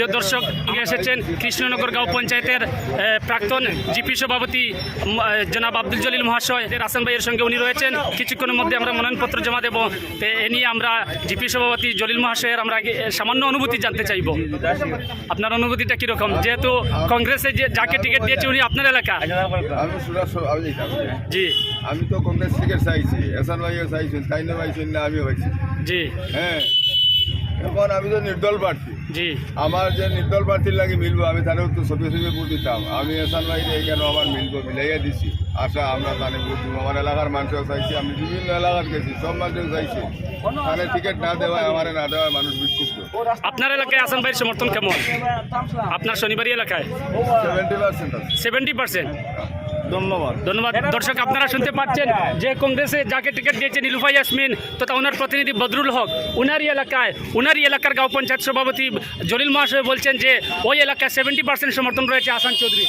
প্রিয় দর্শক এসেছেন কৃষ্ণনগর গাঁও পঞ্চায়েতের প্রাক্তন জিপি সভাপতি জনাব আব্দুল জলিল মহাশয়। রাসান ভাইয়ের সঙ্গে উনি রয়েছেন। কিছুক্ষণের মধ্যে আমরা মনোনয়নপত্র জমা দেব। তো এ নিয়ে আমরা জিপি সভাপতি জলিল মহাশয়ের আমরা সামান্য অনুভূতি জানতে চাইব। আপনার অনুভূতিটা কীরকম? যেহেতু কংগ্রেসে যে যাকে টিকিট দিয়েছে উনি আপনার এলাকা। জি। আমি তো কংগ্রেস টিকিট চাইছি। এসান ভাইও চাইছেন তাই না পাইছেন না আমি হয়েছি জি। হ্যাঁ। এখন আমি তো নির্দল প্রার্থী। জি। আমার যে নির্দল প্রার্থীর লাগে মিলবো আমি তাহলেও তো ছবি ছবি ভোট দিতাম। আমি এসান ভাইকে এখানে আমার মিলবো মিলাইয়া দিছি? আশা আমরা তাহলে ভোট দিব। আমার এলাকার মানুষও চাইছি আমি বিভিন্ন এলাকার গেছি সব মানুষও চাইছি। তাহলে টিকিট না দেওয়ায় আমার না দেওয়ায় মানুষ বিক্ষুব্ধ। আপনার এলাকায় আসাম ভাইয়ের সমর্থন কেমন? আপনার শনিবারই এলাকায়? সেভেন্টি পার্সেন্ট সেভেন্টি পার্সেন্ট ধন্যবাদ। ধন্যবাদ। দর্শক আপনারা শুনতে পাচ্ছেন যে কংগ্রেসে যাকে টিকিট দিয়েছে নীলুফা ইয়াসমিন তথা ওনার প্রতিনিধি বদরুল হক উনারই এলাকায় উনারই এলাকার গাঁও পঞ্চায়েত সভাপতি জলিল মহাশয় বলছেন যে ওই এলাকায় সেভেন্টি পার্সেন্ট সমর্থন রয়েছে আসান চৌধুরী